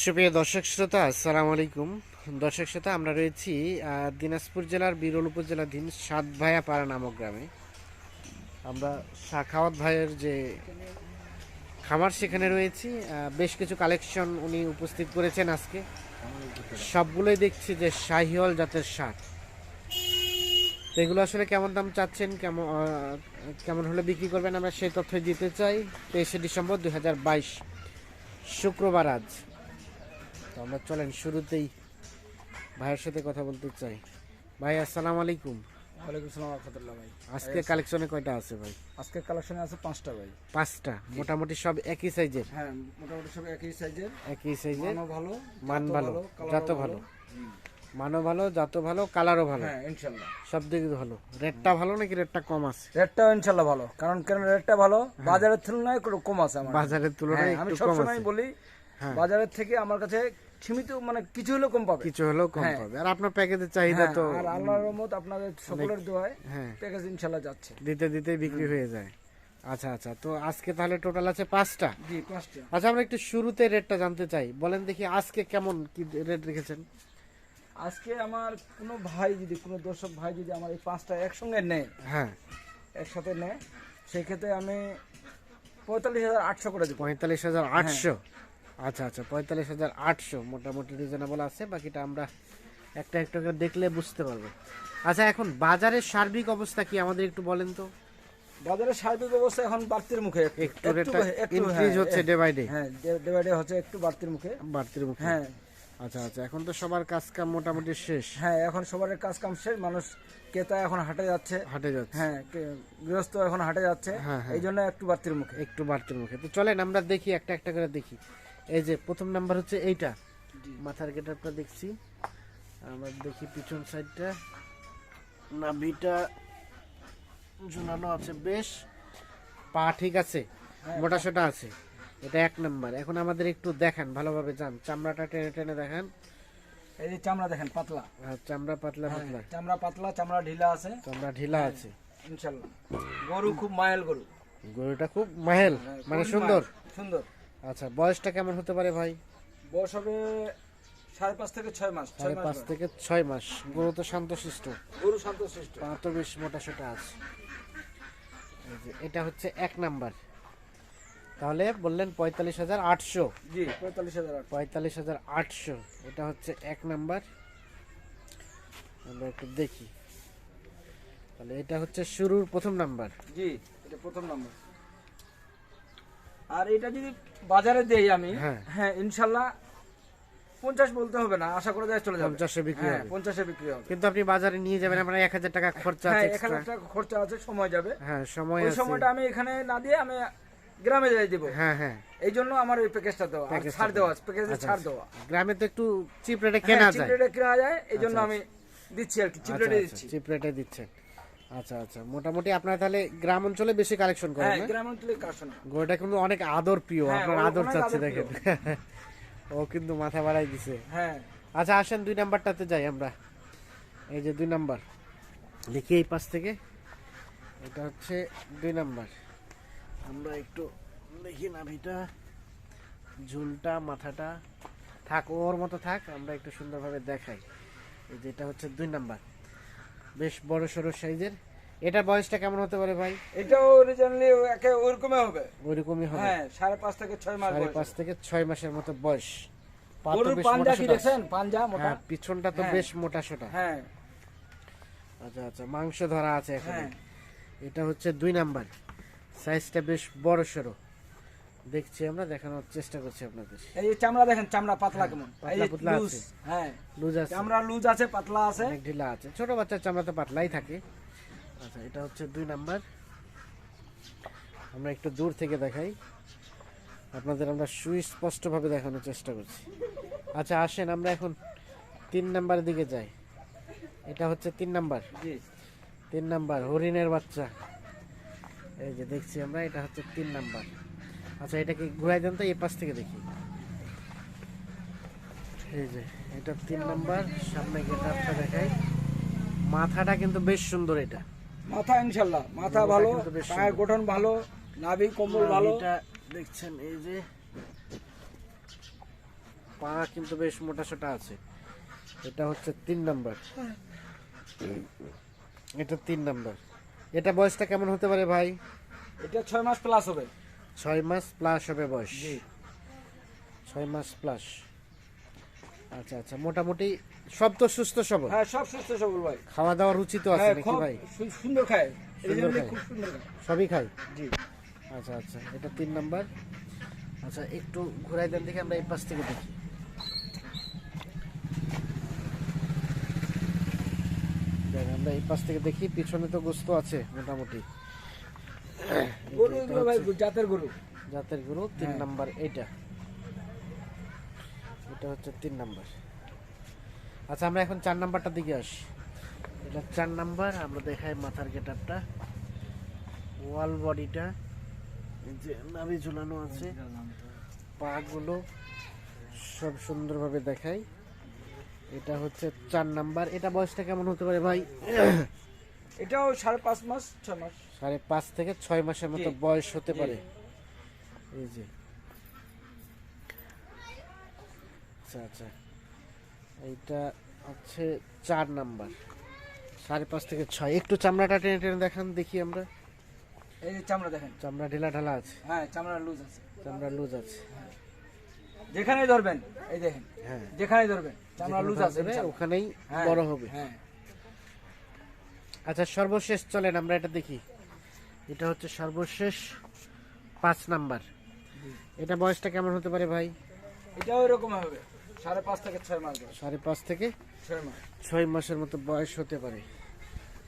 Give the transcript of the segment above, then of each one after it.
সুপ্রিয় দর্শক শ্রোতা, আসসালামু আলাইকুম। দর্শক শ্রোতা, আমরা রয়েছি দিনাজপুর জেলার বিরল উপজেলাধীন সাত ভাইয়া পাড়া নামক গ্রামে। আমরা শাখাওয়াত ভাইয়ের যে খামার সেখানে রয়েছি। বেশ কিছু কালেকশন উনি উপস্থিত করেছেন আজকে। সবগুলোই দেখছি যে শাহিওয়াল জাতের শাক। এগুলো আসলে কেমন দাম চাচ্ছেন? কেমন কেমন হলে বিক্রি করবেন? আমরা সেই তথ্য দিতে চাই। তেইশে ডিসেম্বর দুই হাজার বাইশ, শুক্রবার আজ। আমরা চলেন শুরুতেই ভাইয়ের সাথে কথা বলতে চাই। ভাই আসসালামু আলাইকুম। ওয়ালাইকুম সালাম রহমতুল্লাহ ভাই। আজকে কালেকশনে কয়টা আছে ভাই? আজকে কালেকশনে আছে পাঁচটা ভাই। পাঁচটা? মোটামুটি সব একই সাইজের হ্যাঁ মোটামুটি সব একই সাইজের একই সাইজের মানও ভালো মান ভালো জাত ভালো। মানও ভালো জাত ভালো কালারও ভালো। হ্যাঁ ইনশাল্লাহ সব দিকে ভালো। রেটটা ভালো নাকি রেটটা কম আছে? রেটটাও ভালো। কারণ কেন রেটটা ভালো? বাজারের তুলনায় কম আছে আমার। বাজারের তুলনায় হ্যাঁ, আমি সবসময় বলি হ্যাঁ। বাজারের থেকে আমার কাছে সীমিত মানে কিছু হলেও কম পাবে। কিছু হলেও কম হ্যাঁ। পাবে। আর আপনার প্যাকেজের চাহিদা হ্যাঁ, তো আর আল্লাহর রহমত আপনাদের সকলের দোয়ায় হ্যাঁ। প্যাকেজ ইনশাল্লাহ যাচ্ছে। দিতে দিতে বিক্রি হয়ে যায়। আচ্ছা আচ্ছা তো আজকে তাহলে টোটাল আছে পাঁচটা। জি পাঁচটা। আচ্ছা আমরা একটু শুরুতে রেটটা জানতে চাই। বলেন দেখি আজকে কেমন কি রেট রেখেছেন? আজকে আমার কোনো ভাই যদি কোনো দর্শক ভাই যদি আমার এই পাঁচটা একসঙ্গে নেয় হ্যাঁ। একসাথে নেয় সেই ক্ষেত্রে আমি পঁয়তাল্লিশ হাজার আটশো করে দেবো। পঁয়তাল্লিশ হাজার আটশো? আচ্ছা আচ্ছা পঁয়তাল্লিশ হাজার আটশো মোটামুটি রিজনেবল আছে বাকিটা আমরা একটা একটা করে দেখলে বুঝতে পারব। আচ্ছা এখন বাজারের সার্বিক অবস্থা কি আমাদের একটু বলেন তো? বাজারের সার্বিক অবস্থা এখন বাড়তির মুখে। একটু ইনক্রিজ হচ্ছে ডে বাই ডে হ্যাঁ ডে বাই ডে হচ্ছে একটু বাড়তির মুখে। বাড়তির মুখে। হ্যাঁ। আচ্ছা আচ্ছা এখন তো সবার কাজ কাম মোটামুটি শেষ। হ্যাঁ এখন সবার কাজ কাম শেষ মানুষ ক্রেতা এখন হাটে যাচ্ছে। হাটে যাচ্ছে। হ্যাঁ গৃহস্থ এখন হাটে যাচ্ছে। হ্যাঁ, হ্যাঁ। এই জন্য একটু বাড়তির মুখে। একটু বাড়তির মুখে। তো চলেন আমরা দেখি একটা একটা করে দেখি। এই যে প্রথম নাম্বার হচ্ছে এইটা। মাথার গেটারটা দেখছি। আমরা দেখি পিছন সাইডটা। নাভিটা ঝুলানো আছে বেশ। পা ঠিক আছে মোটা সোটা আছে। এটা এক নাম্বার। এখন আমাদের একটু দেখান ভালোভাবে যান। চামড়াটা টেনে টেনে দেখান। এই যে চামড়া দেখেন পাতলা। আর চামড়া পাতলা হ্যাঁ, পাতলা। চামড়া পাতলা চামড়া ঢিলা আছে। চামড়া ঢিলা আছে। ইনশাল্লাহ। গরু খুব মায়াল গরু। গরুটা খুব মাহেল হ্যাঁ, মানে সুন্দর। সুন্দর। আচ্ছা বয়সটা কেমন হতে পারে ভাই? বয়স হবে সাড়ে পাঁচ থেকে ছয় মাস সাড়ে পাঁচ থেকে ছয় মাস। গরু তো শান্তশিষ্ট। গরু শান্তশিষ্ট। পা তো বেশ মোটা সোটা আছে এটা হচ্ছে এক নাম্বার। তাহলে বললেন পঁয়তাল্লিশ হাজার আটশো। জি পঁয়তাল্লিশ হাজার পঁয়তাল্লিশ হাজার আটশো। এটা হচ্ছে এক নাম্বার। আমরা একটু দেখি। তাহলে এটা হচ্ছে শুরুর প্রথম নাম্বার। জি এটা প্রথম নাম্বার। আর এটা যদি বাজারে দেই আমি হ্যাঁ। হ্যাঁ ইনশাল্লাহ পঞ্চাশ বলতে হবে না আশা করা যায় চলে যাবে। পঞ্চাশে বিক্রি হ্যাঁ হবে। পঞ্চাশে বিক্রি হবে। কিন্তু আপনি বাজারে নিয়ে যাবেন আপনার এক হাজার টাকা খরচা হ্যাঁ আছে এক হাজার টাকা খরচা আছে সময় যাবে। হ্যাঁ সময় ওই সময়টা আমি এখানে না দিয়ে আমি গ্রামে যাই দিব। হ্যাঁ হ্যাঁ। এই জন্য আমার ওই প্যাকেজটা দেওয়া ছাড় দেওয়া প্যাকেজে আচ্ছা, ছাড় আচ্ছা। দেওয়া। গ্রামে তো একটু চিপ রেটে কেনা হ্যাঁ, চিপ যায়। রেটে কেনা যায় এই জন্য আমি দিচ্ছি আর কি চিপ রেটে দিচ্ছি। চিপ রেটে দিচ্ছেন। আচ্ছা আচ্ছা। মোটামুটি আপনার তাহলে গ্রাম অঞ্চলে বেশি কালেকশন করেন হ্যাঁ গ্রাম অঞ্চলে কাশনা গরুটা কিন্তু অনেক আদর প্রিয় হ্যাঁ, আপনার আদর চাচ্ছে দেখেন। ও কিন্তু মাথা বাড়াই দিছে। হ্যাঁ। আচ্ছা আসেন দুই নাম্বারটাতে যাই আমরা। এই যে দুই নাম্বার। দেখি এই পাশ থেকে। এটা হচ্ছে দুই নাম্বার। আমরা একটু দেখি নাভিটা। ঝুলটা মাথাটা। থাক ওর মতো থাক আমরা একটু সুন্দরভাবে দেখাই। এই যে এটা হচ্ছে দুই নাম্বার। বেশ বড় সড়ো সাইজের। এটা বয়সটা কেমন হতে পারে ভাই? এটাও অরিজিনালি একে ওরকমই হবে। ওইরকমই হবে। হ্যাঁ সাড়ে পাঁচ থেকে ছয় মাস সাড়ে বয়স। পাঁচ থেকে ছয় মাসের মতো বয়স। পাঞ্জা কি। দেখছেন? পাঞ্জা মোটা? হ্যাঁ পিছনটা তো হ্যাঁ। বেশ মোটা সোটা। হ্যাঁ। আচ্ছা আচ্ছা মাংস ধরা আছে এখানে হ্যাঁ। এটা হচ্ছে দুই নাম্বার। সাইজটা বেশ বড় সড়ো। দেখছি আমরা দেখানোর চেষ্টা করছি আপনাদের। এই যে চামড়া দেখেন চামড়া পাতলা কেমন? এই পাতলা যে পুতলা লুজ আছে। হ্যাঁ। লুজ আছে। চামড়া লুজ আছে পাতলা আছে। অনেক ঢিলা আছে। ছোট বাচ্চার চামড়া তো পাতলাই থাকে। আচ্ছা এটা হচ্ছে দুই নাম্বার। আমরা একটু দূর থেকে দেখাই। আপনাদের আমরা সুস্পষ্টভাবে দেখানোর চেষ্টা করছি। আচ্ছা আসেন আমরা এখন তিন নাম্বারের দিকে যাই। এটা হচ্ছে তিন নাম্বার। জি। তিন নাম্বার হরিণের বাচ্চা। এই যে দেখছি আমরা এটা হচ্ছে তিন নাম্বার। আচ্ছা এটাকে ঘুরাই দেন তো এই পাশ থেকে দেখি। এই যে এটা তিন নাম্বার সামনে গেটারটা দেখাই। মাথাটা কিন্তু বেশ সুন্দর এটা। মাথা ইনশাল্লাহ মাথা ভালো পায়ের গঠন ভালো নাভি কম্বল ভালো। এটা দেখছেন এই যে পা কিন্তু বেশ মোটা সোটা আছে। এটা হচ্ছে তিন নাম্বার। এটা তিন নাম্বার। এটা বয়সটা কেমন হতে পারে ভাই? এটা ছয় মাস প্লাস হবে। ছয় মাস প্লাস হবে বয়স। ছয় মাস প্লাস আচ্ছা আচ্ছা মোটামুটি সব তো সুস্থ সবল? হ্যাঁ সব সুস্থ সবল ভাই। খাওয়া দাওয়ার রুচি তো আছে হ্যাঁ নাকি ভাই? সুন্দর খায়। সুন্দর Originally খায়। খুব সুন্দর খায়। সবই খাই জি। আচ্ছা আচ্ছা এটা তিন নাম্বার। আচ্ছা একটু ঘুরাই দেন দেখি আমরা এই পাশ থেকে দেখি। দেখ, আমরা এই পাশ থেকে দেখি পিছনে তো গোস্ত আছে মোটামুটি। গরু এটা এগুলো ভাই জাতের গরু। জাতের গরু তিন হ্যাঁ। নাম্বার এইটা। এটা হচ্ছে তিন নাম্বার। আচ্ছা আমরা এখন চার নাম্বারটার দিকে আসি। এটা চার নাম্বার আমরা দেখাই মাথার গেটআপটা ওয়াল বডিটা যে নাভি ঝুলানো আছে। পাগুলো সব সুন্দরভাবে দেখাই। এটা হচ্ছে চার নাম্বার। এটা বয়সটা কেমন হতে পারে ভাই? এটাও সাড়ে পাঁচ মাস ছয় মাস। সাড়ে পাঁচ থেকে ছয় মাসের মতো বয়স হতে পারে। এই যে। আচ্ছা আচ্ছা। এইটা হচ্ছে চার নাম্বার। সাড়ে পাঁচ থেকে ছয়। একটু চামড়াটা টেনে টেনে দেখান দেখি আমরা। এই যে চামড়া দেখেন। চামড়া ঢেলা ঢালা আছে। হ্যাঁ চামড়া লুজ আছে। চামড়া লুজ আছে। যেখানেই ধরবেন এই দেখেন। হ্যাঁ। যেখানেই ধরবেন চামড়া লুজ আছে ওখানেই হ্যাঁ, বড় হবে। হ্যাঁ। আচ্ছা সর্বশেষ চলেন আমরা এটা দেখি। এটা হচ্ছে সর্বশেষ পাঁচ নাম্বার। এটা বয়সটা কেমন হতে পারে ভাই? এটাও এরকম হবে সাড়ে পাঁচ থেকে ছয় মাস সাড়ে পাঁচ থেকে ছয় মাস। ছয় মাসের মতো বয়স হতে পারে।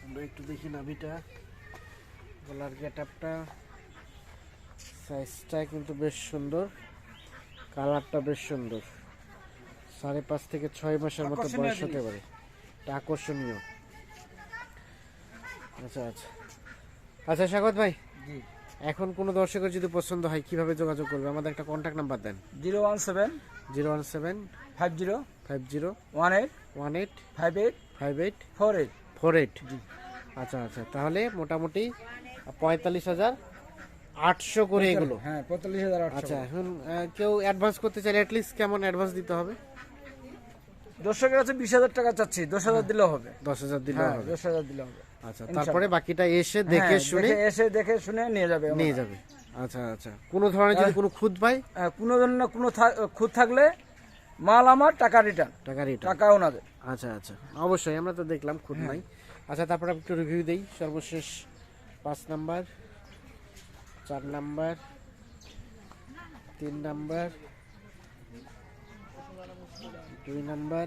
আমরা একটু দেখি নাভিটা গলার গেট আপটা সাইজটা কিন্তু বেশ সুন্দর কালারটা বেশ সুন্দর। সাড়ে পাঁচ থেকে ছয় মাসের মতো বয়স হতে পারে। এটা আকর্ষণীয়। আচ্ছা আচ্ছা। আচ্ছা স্বাগত ভাই। জি। এখন কোনো দর্শকের যদি পছন্দ হয় কীভাবে যোগাযোগ করবে? আমাদের একটা কন্ট্যাক্ট নাম্বার দেন। Zero one seven zero one seven five zero five zero one eight one eight five eight five eight four eight four eight. আচ্ছা আচ্ছা তাহলে মোটামুটি পঁয়তাল্লিশ হাজার আটশো করে এগুলো। হ্যাঁ পঁয়তাল্লিশ হাজার আচ্ছা এখন কেউ অ্যাডভান্স করতে চাইলে অ্যাটলিস্ট কেমন অ্যাডভান্স দিতে হবে? দর্শকের কাছে বিশ হাজার টাকা চাচ্ছি দশ হাজার দিলেও হবে। দশ হাজার দিলে হ্যাঁ হবে। দশ হাজার দিলে হবে। আচ্ছা তারপরে বাকিটা এসে দেখে হ্যাঁ, শুনে এসে দেখে শুনে নিয়ে যাবে নিয়ে যাবে। আচ্ছা আচ্ছা। কোনো ধরনের যদি কোনো খুদ পাই হ্যাঁ, কোনো ধরনের কোনো খুঁত থাকলে মাল আমার টাকা রিটার্ন টাকা রিটার্ন টাকা ওনাদের। আচ্ছা আচ্ছা। অবশ্যই আমরা তো দেখলাম খুদ নাই। আচ্ছা তারপরে একটু রিভিউ দেই। সর্বশেষ পাঁচ নাম্বার চার নাম্বার তিন নাম্বার দুই নাম্বার